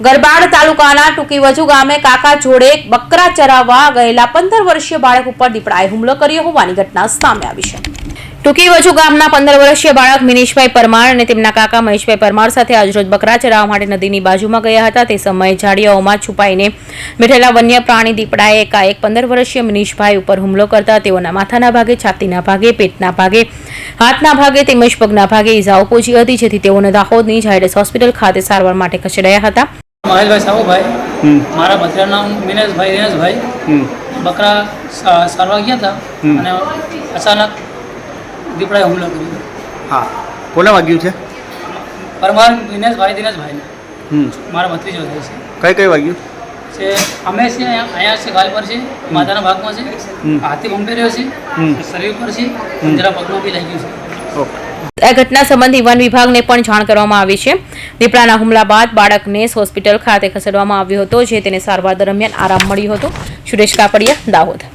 ગરબાડ તાલુકાના ટુકીવજુ ગામે કાકા જોડે બકરા ચરાવવા ગયેલા પંદર વર્ષીય બાળક ઉપર દીપડાએ હુમલો કર્યો હોવાની ઘટના સામે આવી છે. ટુકીવજુ ગામના પંદર વર્ષીય બાળક મિનીશભાઈ પરમાર અને તેમના કાકા મહેશભાઈ પરમાર સાથે આજરોજ બકરા ચરાવવા માટે નદીની બાજુમાં ગયા હતા. તે સમયે ઝાડિયાઓમાં છુપાઈને બેઠેલા વન્ય પ્રાણી દીપડાએ એકાએક પંદર વર્ષીય મિનીશભાઈ ઉપર હુમલો કરતા તેઓના માથાના ભાગે, છાતીના ભાગે, પેટના ભાગે, હાથના ભાગે તેમજ પગના ભાગે ઈજાઓ પહોંચી હતી, જેથી તેઓને દાહોદની ઝાયડસ હોસ્પિટલ ખાતે સારવાર માટે ખસેડાયા હતા. મહેશભાઈ સાહુભાઈ મારા ભત્રીજાનું નામ મિનેશભાઈ દિનેશભાઈ બકરા સારવા ગયા હતા અને અચાનક દીપડાએ હુમલો કર્યો. હા. કોને વાગ્યું છે? પરમાર મિનેશભાઈ દિનેશભાઈને. મારા ભત્રીજો થાય છે. કઈ કઈ વાગ્યું? છે અમે છે અહીંયા છે ગાલ પર છે માથાના ભાગમાં છે. હાથી ભંપે રહ્યો છે. શરીર પર છે. જરા પગમાં બી લાગ્યું છે. ઓકે. આ ઘટના સંબંધી વન વિભાગને પણ જાણ કરવામાં આવી છે. દીપડાના હુમલા બાદ બાળકને હોસ્પિટલ ખાતે ખસેડવામાં આવ્યો હતો, જે તેને સારવાર દરમિયાન આરામ મળ્યો હતો. સુરેશ કાપડિયા, દાહોદ.